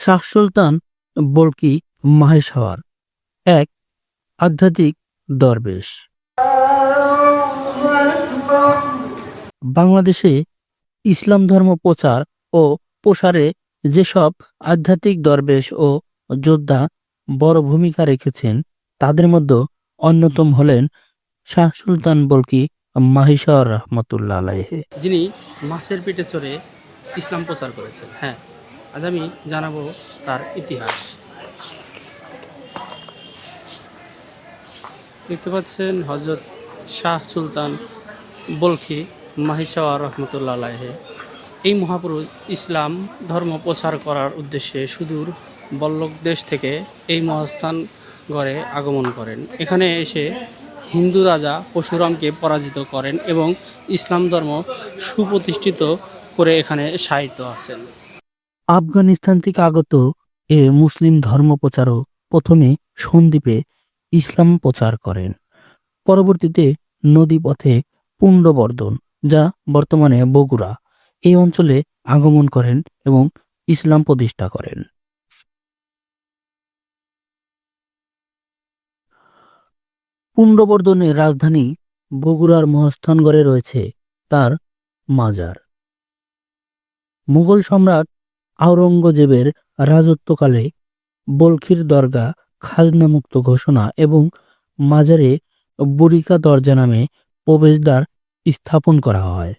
শাহ সুলতান বলকি মাহেশওয়ার এক, আধ্যাত্মিক দরবেশ। বাংলাদেশে ইসলাম ধর্ম প্রচার ও প্রসারে যেসব আধ্যাত্মিক দরবেশ ও যোদ্ধা বড় ভূমিকা রেখেছেন, তাদের মধ্যে অন্যতম হলেন শাহ সুলতান বলকি মাহিশার রহমতুল্লাহ আলাইহে। যিনি মাছের পেটে চড়ে ইসলাম প্রচার করেছেন হ্যাঁ। আজ আমি জানাব তার ইতিহাস। দেখতে পাচ্ছেন হজরত শাহ সুলতান বলখি মাহিসাওয়া রহমতুল্লাহ আলাহে এই মহাপুরুষ ইসলাম ধর্ম প্রচার করার উদ্দেশ্যে সুদূর বল্লক দেশ থেকে এই মহাস্থান গড়ে আগমন করেন। এখানে এসে হিন্দু রাজা পশুরামকে পরাজিত করেন এবং ইসলাম ধর্ম সুপ্রতিষ্ঠিত করে এখানে সাহিত্য আছেন। আফগানিস্তান থেকে আগত এ মুসলিম ধর্ম প্রচারক প্রথমে সন্দ্বীপে ইসলাম প্রচার করেন। পরবর্তীতে নদীপথে পুণ্ডবর্ধন, যা বর্তমানে বগুড়া, এই অঞ্চলে আগমন করেন এবং ইসলাম প্রতিষ্ঠা করেন। পুণ্ডবর্ধনের রাজধানী বগুড়ার মহাস্থানগড়ে রয়েছে তার মাজার। মুঘল সম্রাট আওরঙ্গজেবের রাজত্বকালে বলখির দরগা খাজনামুক্ত ঘোষণা এবং মাজারে বুরিকা দরজা নামে প্রবেশদ্বার স্থাপন করা হয়।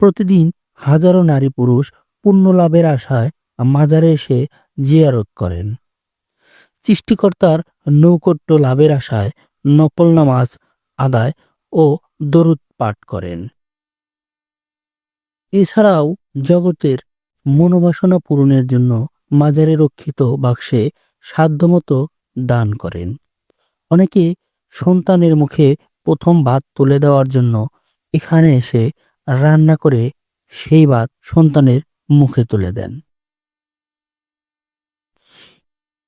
প্রতিদিন হাজারো নারী পুরুষ পুণ্য লাভের আশায় মাজারে এসে জিয়ারত করেন। সৃষ্টিকর্তার নৌকট্য লাভের আশায় নকল নামাজ আদায় ও দরুদ পাঠ করেন। এছাড়াও জগতের মনোবাসনা পূরণের জন্য মাজারে রক্ষিত বাক্সে সাধ্যমতো দান করেন। অনেকে সন্তানের মুখে প্রথম ভাত তুলে দেওয়ার জন্য এখানে এসে রান্না করে সেই ভাত সন্তানের মুখে তুলে দেন।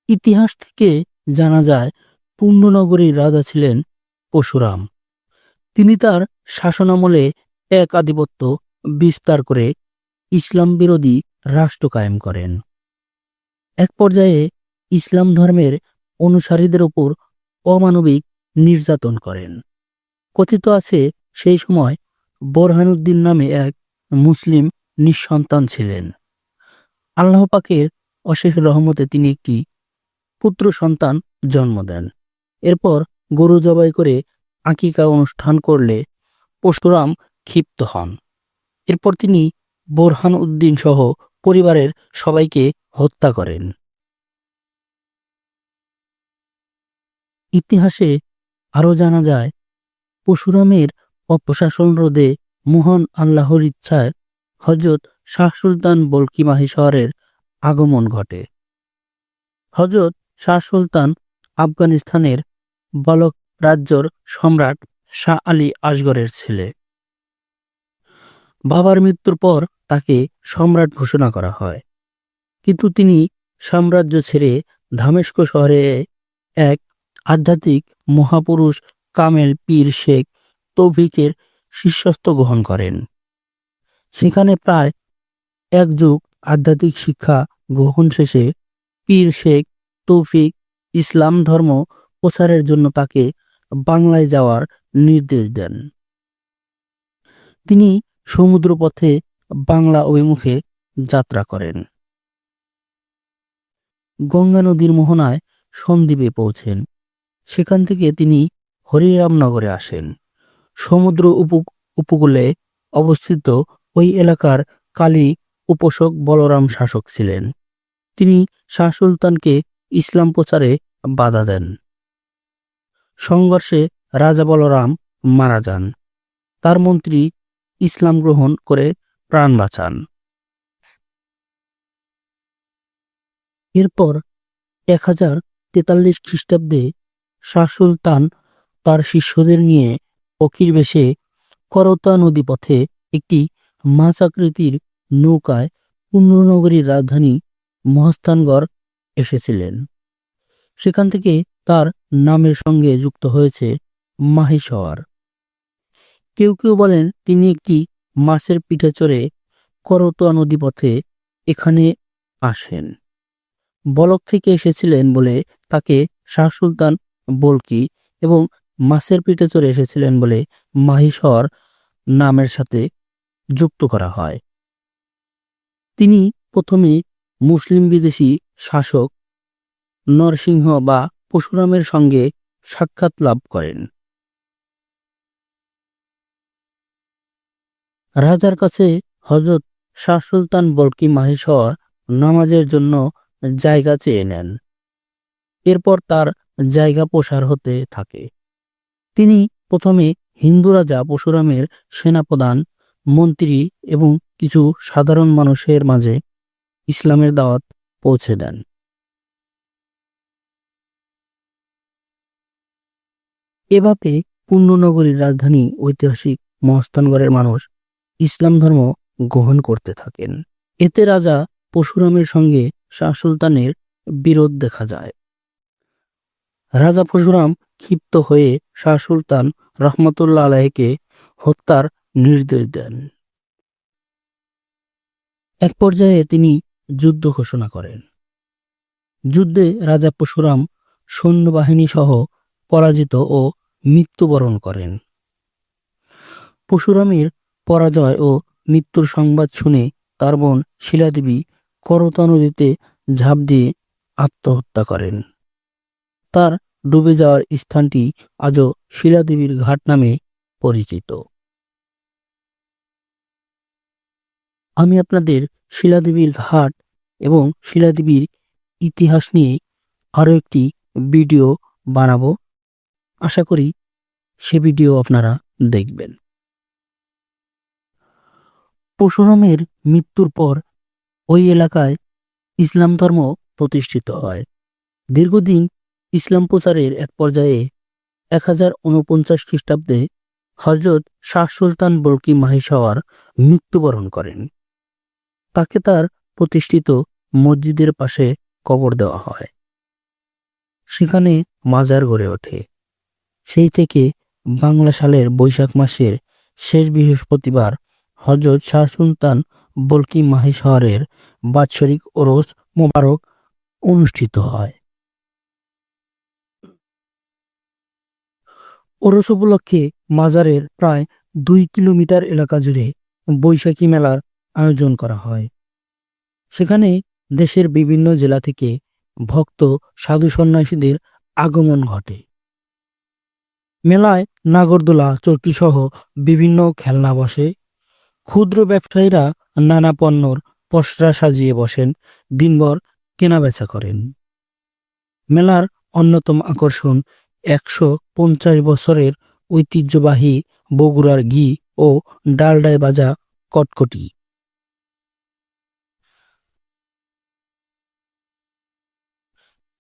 ইতিহাস থেকে জানা যায় পূর্ণনগরীর রাজা ছিলেন পরশুরাম। তিনি তার শাসনামলে এক আধিপত্য বিস্তার করে ইসলাম বিরোধী রাষ্ট্র কায়েম করেন। এক পর্যায়ে ইসলাম ধর্মের অনুসারীদের ওপর অমানবিক নির্যাতন করেন। কথিত আছে, সেই সময় বোরহানুদ্দিন নামে এক মুসলিম নিঃসন্তান ছিলেন। আল্লাহ পাকের অশেষ রহমতে তিনি একটি পুত্র সন্তান জন্ম দেন। এরপর গরু জবাই করে আকিকা অনুষ্ঠান করলে পরশুরাম ক্ষিপ্ত হন। এরপর তিনি বোরহান উদ্দিন সহ পরিবারের সবাইকে হত্যা করেন। ইতিহাসে আরও জানা যায় পশুরামের অপশাসন রোধে মহান আল্লাহর ইচ্ছায় হজরত শাহ সুলতান বলকি মাহিশহরের আগমন ঘটে। হজরত শাহ সুলতান আফগানিস্তানের বলক রাজ্যর সম্রাট শাহ আলী আসগরের ছেলে। বাবার মৃত্যুর পর তাকে সম্রাট ঘোষণা করা হয়। কিন্তু তিনি সাম্রাজ্য ছেড়ে ধামেস্ক শহরে এক আধ্যাত্মিক মহাপুরুষ কামেল পীর শেখ তৌফিকের শিষ্যত্ব গ্রহণ করেন। সেখানে প্রায় এক যুগ আধ্যাত্মিক শিক্ষা গ্রহণ শেষে পীর শেখ তৌফিক ইসলাম ধর্ম প্রচারের জন্য তাকে বাংলায় যাওয়ার নির্দেশ দেন। তিনি সমুদ্রপথে বাংলা অভিমুখে যাত্রা করেন। গঙ্গা নদীর মোহনায় সন্দ্বীপে পৌঁছেন। সেখান থেকে তিনি হরিরামনগরে আসেন। সমুদ্র উপ- উপকূলে অবস্থিত ওই এলাকার কালী উপাসক বলরাম শাসক ছিলেন। তিনি শাহ সুলতানকে ইসলাম প্রচারে বাধা দেন। সংঘর্ষে রাজা বলরাম মারা যান। তার মন্ত্রী ইসলাম গ্রহণ করে প্রাণ বাঁচান। এরপর এক হাজার তেতাল্লিশ খ্রিস্টাব্দে শাহ সুলতান তার শিষ্যদের নিয়ে ফকির বেশে করতা নদী পথে একটি মাছ আকৃতির নৌকায় পূর্ণনগরীর রাজধানী মহাস্থানগড় এসেছিলেন। সেখান থেকে তার নামের সঙ্গে যুক্ত হয়েছে মাহিশওয়ার কেউ কেউ বলেন তিনি একটি মাছের পিঠে চড়ে করতোয়া নদীপথে এখানে আসেন। বলক থেকে এসেছিলেন বলে তাকে শাহ সুলতান বলকি এবং মাছের পিঠে চড়ে এসেছিলেন বলে মাহিসর নামের সাথে যুক্ত করা হয়। তিনি প্রথমে মুসলিম বিদেশি শাসক নরসিংহ বা পশুরামের সঙ্গে সাক্ষাৎ লাভ করেন। রাজার কাছে হজরত শাহ সুলতান বলকি মাহেশ্বর নামাজের জন্য জায়গা চেয়ে নেন। এরপর তার জায়গা প্রসার হতে থাকে। তিনি প্রথমে হিন্দু রাজা পরশুরামের সেনাপ্রধান, মন্ত্রী এবং কিছু সাধারণ মানুষের মাঝে ইসলামের দাওয়াত পৌঁছে দেন। এভাবে পূর্ণনগরীর রাজধানী ঐতিহাসিক মহস্তানগড়ের মানুষ ইসলাম ধর্ম গ্রহণ করতে থাকেন। এতে রাজা পরশুরামের সঙ্গে শাহ সুলতানের বিরোধ দেখা যায়। রাজা পরশুরাম ক্ষিপ্ত হয়ে শাহ সুলতান রহমতুল্লাহ আলাইকে হত্যার নির্দেশ দেন। এক পর্যায়ে তিনি যুদ্ধ ঘোষণা করেন। যুদ্ধে রাজা পরশুরাম সৈন্যবাহিনী সহ পরাজিত ও মৃত্যুবরণ করেন। পরশুরামের পরাজয় ও মৃত্যুর সংবাদ শুনে তার বোন শিলাদেবী করতা নদীতে ঝাঁপ দিয়ে আত্মহত্যা করেন। তার ডুবে যাওয়ার স্থানটি আজও শিলাদেবীর ঘাট নামে পরিচিত। আমি আপনাদের শিলাদেবীর ঘাট এবং শিলাদেবীর ইতিহাস নিয়ে আরও একটি ভিডিও বানাবো। আশা করি সে ভিডিও আপনারা দেখবেন। পরশুরামের মৃত্যুর পর ওই এলাকায় ইসলাম ধর্ম প্রতিষ্ঠিত হয়। দীর্ঘদিন ইসলাম প্রচারের এক পর্যায়ে এক হাজার উনপঞ্চাশ খ্রিস্টাব্দে হজরত শাহ সুলতান বলকি মাহিসাওয়ার মৃত্যুবরণ করেন। তাকে তার প্রতিষ্ঠিত মসজিদের পাশে কবর দেওয়া হয়। সেখানে মাজার গড়ে ওঠে। সেই থেকে বাংলা সালের বৈশাখ মাসের শেষ বৃহস্পতিবার হজরত শাহ সুলতান বলকি মাহিশহরের বাৎসরিক ওরস মোবারক অনুষ্ঠিত হয়। ওরস উপলক্ষে মাজারের প্রায় দুই কিলোমিটার এলাকা জুড়ে বৈশাখী মেলার আয়োজন করা হয়। সেখানে দেশের বিভিন্ন জেলা থেকে ভক্ত, সাধু সন্ন্যাসীদের আগমন ঘটে। মেলায় নাগরদোলা, চরকি সহ বিভিন্ন খেলনা বসে। ক্ষুদ্র ব্যবসায়ীরা নানা পণ্যর পসরা সাজিয়ে বসেন, দিনভর কেনাবেচা করেন। মেলার অন্যতম আকর্ষণ একশো পঞ্চাশ বছরের ঐতিহ্যবাহী বগুড়ার ঘি ও ডালডায় বাজা কটকটি।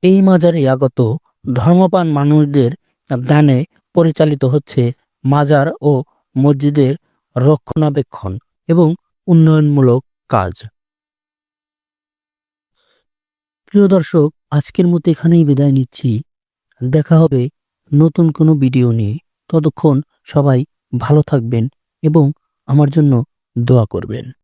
এই মাজারে আগত ধর্মপান মানুষদের দানে পরিচালিত হচ্ছে মাজার ও মসজিদের রক্ষণাবেক্ষণ এবং উন্নয়নমূলক কাজ। প্রিয় দর্শক, আজকের মতো এখানেই বিদায় নিচ্ছি। দেখা হবে নতুন কোনো ভিডিও নিয়ে। ততক্ষণ সবাই ভালো থাকবেন এবং আমার জন্য দোয়া করবেন।